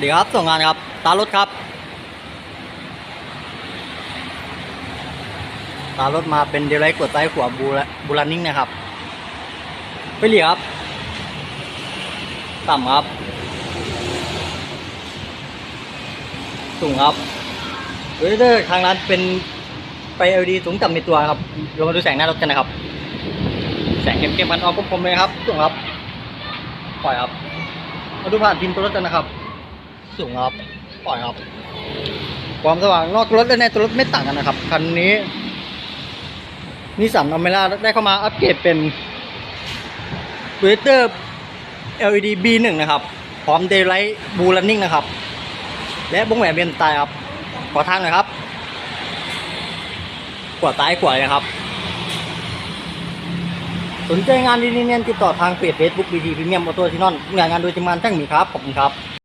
ดีครับส่งงานครับ ตารถครับ ตารถมาเป็นเดลไลท์กดซ้ายขวาบูระบูรันนิ่งนะครับ ไปเหลียครับ ต่ำครับ สูงครับเวเดอร์ทางร้านเป็นไป LED สูงต่ำในตัวครับเรามาดูแสงหน้ารถกันนะครับ แสงเข้มๆมันออกคมๆเลยครับสูงครับ ปล่อยครับมาดูผ่านพิมพ์ตัวรถกันนะครับ สูงครับปล่อยครับ ความสว่างนอกรถและในตัวรถไม่ต่างกันนะครับ คันนี้นิสสันอเมร่าได้เข้ามาอัปเกรดเป็นเวเตอร์ LED B1 นะครับ พร้อม Daylight Blue Running นะครับ และวงแหวนเบนตายครับ ขอทางหน่อยครับ ขวาซ้ายขวาเลยครับ สนใจงานดีๆเนี่ยติดต่อทางเพจ Facebook BT Premium Auto ที่นอนงานงานโดยทีมงานช่างหมีครับ ขอบคุณครับ